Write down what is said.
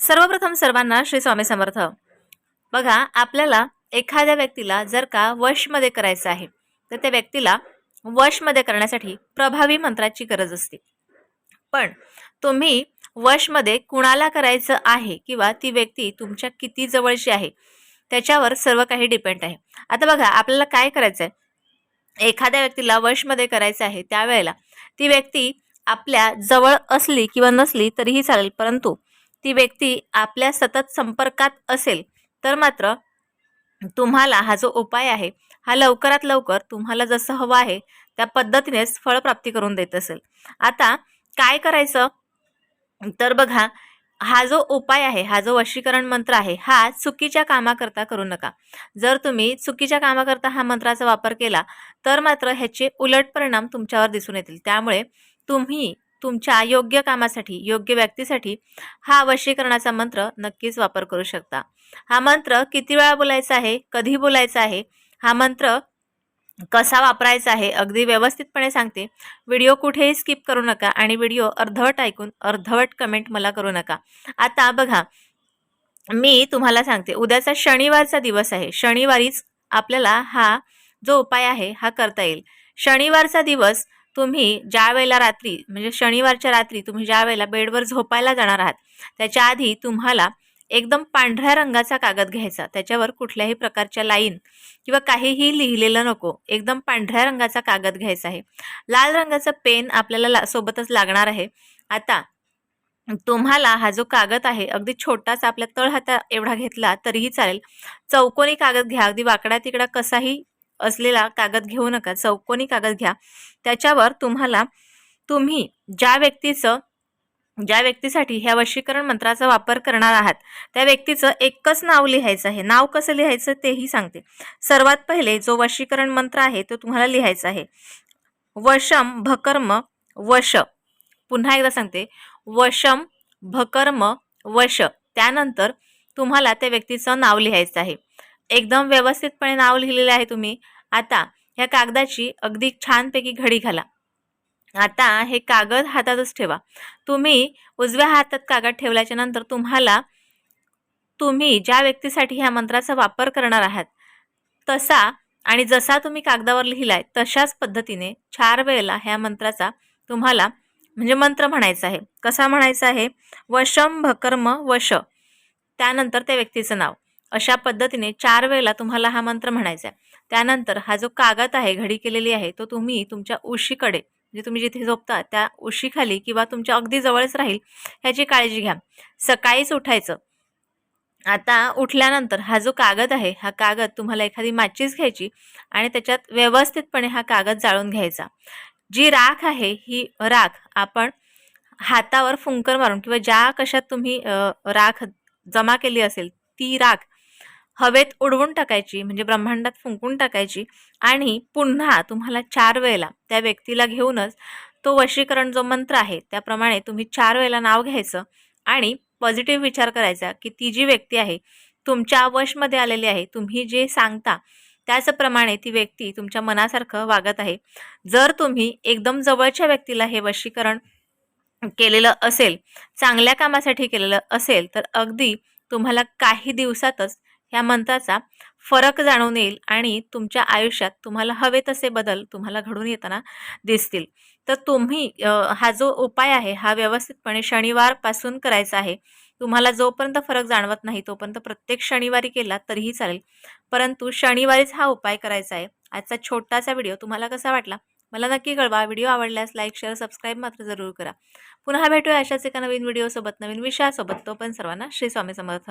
सर्वप्रथम सर्वांना श्री स्वामी समर्थ. बघा आपल्याला एखाद्या व्यक्तीला जर का वशमध्ये करायचं आहे तर त्या व्यक्तीला वशमध्ये करण्यासाठी प्रभावी मंत्राची गरज असते. पण तुम्ही वशमध्ये कुणाला करायचं आहे किंवा ती व्यक्ती तुमच्या किती जवळची आहे त्याच्यावर सर्व काही डिपेंड आहे. आता बघा आपल्याला काय करायचं आहे एखाद्या व्यक्तीला वशमध्ये करायचं आहे त्यावेळेला ती व्यक्ती आपल्या जवळ असली किंवा नसली तरीही चालेल परंतु ती व्यक्ती आपल्या सतत संपर्कात असेल तर मात्र तुम्हाला हा जो उपाय आहे हा लवकरात लवकर तुम्हाला जसं हवं आहे त्या पद्धतीनेच फळप्राप्ती करून देत असेल. आता काय करायचं? तर बघा हा जो उपाय आहे हा जो वशीकरण मंत्र आहे हा चुकीच्या कामाकरता करू नका. जर तुम्ही चुकीच्या कामाकरता हा मंत्राचा वापर केला तर मात्र ह्याचे उलट परिणाम तुमच्यावर दिसून येतील. त्यामुळे तुम्ही तुमच्या योग्य कामासाठी योग्य व्यक्तीसाठी हा वशीकरणाचा मंत्र नक्कीच वापर करू शकता. हा मंत्र किती वेळा बोलायचा आहे? कधी बोलायचा आहे? हा मंत्र कसा वापरायचा आहे? अगदी व्यवस्थितपणे सांगते. व्हिडिओ कुठेही स्किप करू नका आणि व्हिडिओ अर्धवट ऐकून अर्धवट कमेंट मला करू नका. आता बघा मी तुम्हाला सांगते. उद्याचा शनिवारचा दिवस आहे. शनिवारीच आपल्याला हा जो उपाय आहे हा करता येईल. शनिवारचा दिवस तुम्ही ज्या वेळेला रात्री म्हणजे शनिवारच्या रात्री तुम्ही ज्या वेळेला बेडवर झोपायला जाणार आहात त्याच्या आधी तुम्हाला एकदम पांढऱ्या रंगाचा कागद घ्यायचा. त्याच्यावर कुठल्याही प्रकारच्या लाईन किंवा काहीही लिहिलेलं नको. एकदम पांढऱ्या रंगाचा कागद घ्यायचा आहे. लाल रंगाचा पेन आपल्याला ला सोबतच लागणार आहे. आता तुम्हाला हा जो कागद आहे अगदी छोटाच आपल्या तळ हाता एवढा घेतला तरीही चालेल. चौकोनी कागद घ्या. अगदी वाकडा तिकडा कसाही असलेला कागद घेऊ नका चौकोनी कागद घ्या. त्याच्यावर तुम्हाला तुम्ही ज्या व्यक्तीचं ज्या व्यक्तीसाठी ह्या वशीकरण मंत्राचा वापर करणार आहात त्या व्यक्तीचं एकच नाव लिहायचं आहे. नाव कसं लिहायचं तेही सांगते. सर्वात पहिले जो वशीकरण मंत्र आहे तो तुम्हाला लिहायचा आहे. वशम भकर्म वश. पुन्हा एकदा सांगते. वशम भकर्म वश. त्यानंतर तुम्हाला त्या व्यक्तीचं नाव लिहायचं आहे. एकदम व्यवस्थितपणे नाव लिहिलेलं आहे तुम्ही. आता ह्या कागदाची अगदी छानपैकी घडी घाला. आता हे कागद हातातच ठेवा. तुम्ही उजव्या हातात कागद ठेवल्याच्या नंतर तुम्हाला तुम्ही ज्या व्यक्तीसाठी ह्या मंत्राचा वापर करणार आहात तसा आणि जसा तुम्ही कागदावर लिहिलाय तशाच पद्धतीने चार वेळेला ह्या मंत्राचा तुम्हाला म्हणजे मंत्र म्हणायचा आहे. कसा म्हणायचा आहे? वशम भकर्म वश त्यानंतर त्या व्यक्तीचं नाव. अशा पद्धतीने चार वेळेला तुम्हाला हा मंत्र म्हणायचा आहे. त्यानंतर हा जो कागद आहे घडी केलेली आहे तो तुम्ही तुमच्या उशीकडे म्हणजे तुम्ही जिथे झोपता त्या उशीखाली किंवा तुमच्या अगदी जवळच राहील ह्याची काळजी घ्या. सकाळीच उठायचं. आता उठल्यानंतर हा जो कागद आहे हा कागद तुम्हाला एखादी माचीस घ्यायची आणि त्याच्यात व्यवस्थितपणे हा कागद जाळून घ्यायचा. जी राख आहे ही राख आपण हातावर फुंकर मारून किंवा ज्या कशात तुम्ही राख जमा केली असेल ती राख हवेत उडवून टाकायची म्हणजे ब्रह्मांडात फुंकून टाकायची आणि पुन्हा तुम्हाला चार वेळेला त्या व्यक्तीला घेऊनच तो वशीकरण जो मंत्र आहे त्याप्रमाणे तुम्ही चार वेळेला नाव घ्यायचं आणि पॉझिटिव्ह विचार करायचा की ती जी व्यक्ती आहे तुमच्या वशमध्ये आलेली आहे तुम्ही जे सांगता त्याचप्रमाणे ती व्यक्ती तुमच्या मनासारखं वागत आहे. जर तुम्ही एकदम जवळच्या व्यक्तीला हे वशीकरण केलेलं असेल चांगल्या कामासाठी केलेलं असेल तर अगदी तुम्हाला काही दिवसातच ह्या मंत्राचा फरक जाणून येईल आणि तुमच्या आयुष्यात तुम्हाला हवे तसे बदल तुम्हाला घडून येताना दिसतील. तर तुम्ही हा जो उपाय आहे हा व्यवस्थितपणे शनिवारपासून करायचा आहे. तुम्हाला जोपर्यंत फरक जाणवत नाही तोपर्यंत प्रत्येक शनिवारी केला तरीही चालेल. परंतु शनिवारीच हा उपाय करायचा आहे. आजचा छोटासा व्हिडिओ तुम्हाला कसा वाटला? मला नक्की कळवा. व्हिडिओ आवडल्यास लाईक शेअर सबस्क्राईब मात्र जरूर करा. पुन्हा भेटूया अशाच एका नवीन व्हिडिओसोबत नवीन विषयासोबत. तो पण सर्वांना श्री स्वामी समर्थ.